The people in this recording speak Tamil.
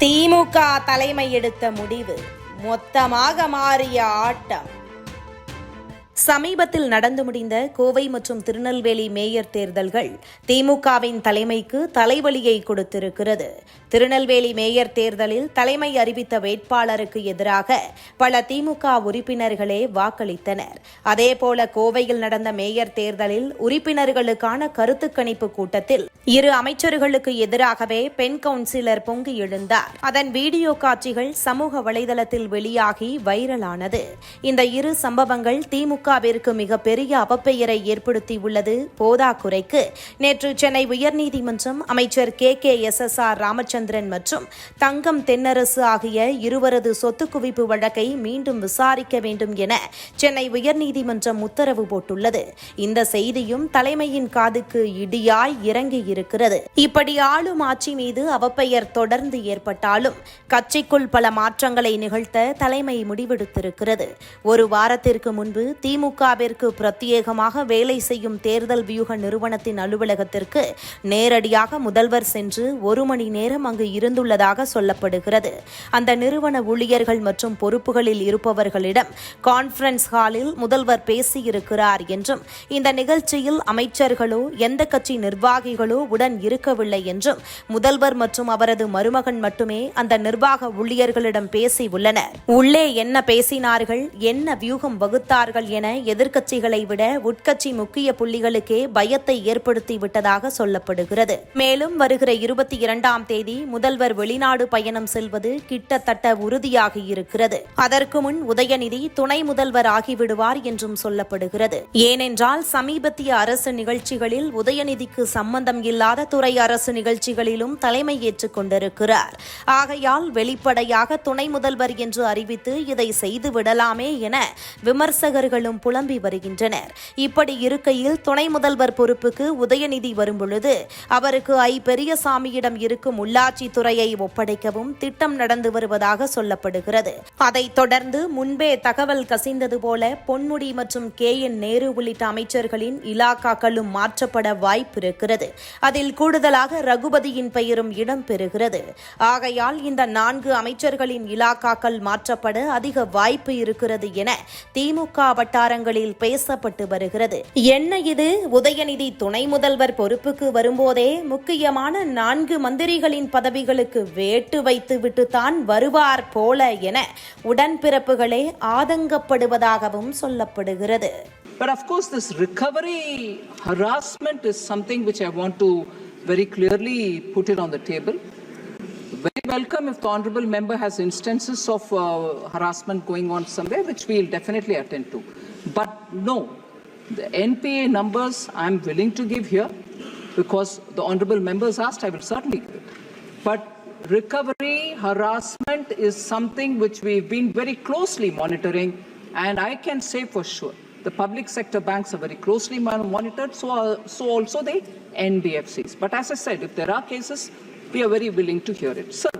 திமுக தலைமை எடுத்த முடிவு மொத்தமாக மாறிய ஆட்டம். சமீபத்தில் நடந்து முடிந்த கோவை மற்றும் திருநெல்வேலி மேயர் தேர்தல்கள் திமுகவின் தலைமைக்கு தலைவலியை கொடுத்திருக்கிறது. திருநெல்வேலி மேயர் தேர்தலில் தலைமை அறிவித்த வேட்பாளருக்கு எதிராக பல திமுக உறுப்பினர்களே வாக்களித்தனர். அதேபோல கோவையில் நடந்த மேயர் தேர்தலில் உறுப்பினர்களுக்கான கருத்து கணிப்பு கூட்டத்தில் இரு அமைச்சர்களுக்கு எதிராகவே பெண் கவுன்சிலர் பொங்கி எழுந்தார். அதன் வீடியோ காட்சிகள் சமூக வலைதளத்தில் வெளியாகி வைரலானது. இந்த இரு சம்பவங்கள் திமுக திமுகவிற்கு மிகப்பெரிய அவப்பெயரை ஏற்படுத்தியுள்ளது போதாக்குறைக்கு. நேற்று சென்னை உயர்நீதிமன்றம் அமைச்சர் K. K. S. S. R. Ramachandran மற்றும் தங்கம் தென்னரசு ஆகிய இருவரது சொத்து குவிப்பு வழக்கை மீண்டும் விசாரிக்க வேண்டும் என சென்னை உயர்நீதிமன்றம் உத்தரவு போட்டுள்ளது. இந்த செய்தியும் தலைமையின் காதுக்கு இடியாய் இறங்கி இருக்கிறது. இப்படி ஆளும் ஆட்சி மீது அவப்பெயர் தொடர்ந்து ஏற்பட்டாலும் கட்சிக்குள் பல மாற்றங்களை நிகழ்த்த தலைமை முடிவெடுத்திருக்கிறது. ஒரு வாரத்திற்கு முன்பு தி திமுகவிற்கு பிரத்யேகமாக வேலை செய்யும் தேர்தல் வியூக நிறுவனத்தின் அலுவலகத்திற்கு நேரடியாக முதல்வர் சென்று ஒரு மணி நேரம் அங்கு இருந்துள்ளதாக சொல்லப்படுகிறது. அந்த நிறுவன ஊழியர்கள் மற்றும் பொறுப்புகளில் இருப்பவர்களிடம் கான்ஃபரன்ஸ் ஹாலில் முதல்வர் பேசியிருக்கிறார் என்றும் இந்த நிகழ்ச்சியில் அமைச்சர்களோ எந்த கட்சி நிர்வாகிகளோ உடன் இருக்கவில்லை என்றும் முதல்வர் மற்றும் அவரது மருமகன் மட்டுமே அந்த நிர்வாக ஊழியர்களிடம் பேசி உள்ளனர் உள்ளே என்ன பேசினார்கள் என்ன வியூகம் வகுத்தார்கள் என எதிர்க்கட்சிகளை விட உட்கட்சி முக்கிய புள்ளிகளுக்கே பயத்தை ஏற்படுத்திவிட்டதாக சொல்லப்படுகிறது. மேலும் வருகிற இருபத்தி இரண்டாம் தேதி முதல்வர் வெளிநாடு பயணம் செல்வது கிட்டத்தட்ட உறுதியாகி இருக்கிறது. அதற்கு முன் உதயநிதி துணை முதல்வர் ஆகிவிடுவார் என்றும் சொல்லப்படுகிறது. ஏனென்றால் சமீபத்திய அரசு நிகழ்ச்சிகளில் உதயநிதிக்கு சம்பந்தம் இல்லாத துறை அரசு நிகழ்ச்சிகளிலும் தலைமை ஏற்றுக் கொண்டிருக்கிறார். ஆகையால் வெளிப்படையாக துணை முதல்வர் என்று அறிவித்து இதை செய்து விடலாமே என விமர்சகர்களும் பலரும் புலம்பி வருகின்றனர். இப்படி இருக்கையில் துணை முதல்வர் பொறுப்புக்கு உதயநிதி வரும்பொழுது அவருக்கு ஐ பெரியசாமியிடம் இருக்கும் உள்ளாட்சி துறையை ஒப்படைக்கவும் திட்டம் நடந்து வருவதாக சொல்லப்படுகிறது. அதைத் தொடர்ந்து முன்பே தகவல் கசிந்தது போல பொன்முடி மற்றும் கே என் நேரு உள்ளிட்ட அமைச்சர்களின் இலாக்காக்களும் மாற்றப்பட வாய்ப்பிருக்கிறது அதில் கூடுதலாக ரகுபதியின் பெயரும் இடம்பெறுகிறது ஆகையால் இந்த நான்கு அமைச்சர்களின் இலாக்காக்கள் மாற்றப்பட அதிக வாய்ப்பு இருக்கிறது என திமுக வட்டார வட்டாரங்களில் பேசப்பட்டு வருகிறது. என்ன இது? உதயநிதி துணை முதல்வர் பொறுப்புக்கு வரும்போதே முக்கியமான நான்கு மந்திரிகளின் பதவிகளுக்கு வேட்டு வைத்துவிட்டு தான் வருவார் போல என உடன்பிறப்புகளே ஆதங்கப்படுவதாகவும் சொல்லப்படுகிறது. But of course, this recovery harassment is something which I want to very clearly put it on the table. Very welcome if the honorable member has instances of uh, harassment going on somewhere, which we'll definitely attend to. But no, the NPA numbers I'm willing to give here because the honorable members asked, I will certainly give it. But recovery harassment is something which we've been very closely monitoring, and I can say for sure the public sector banks are very closely monitored, so, are, so also the NBFCs. But as I said, if there are cases, we are very willing to hear it. Sir,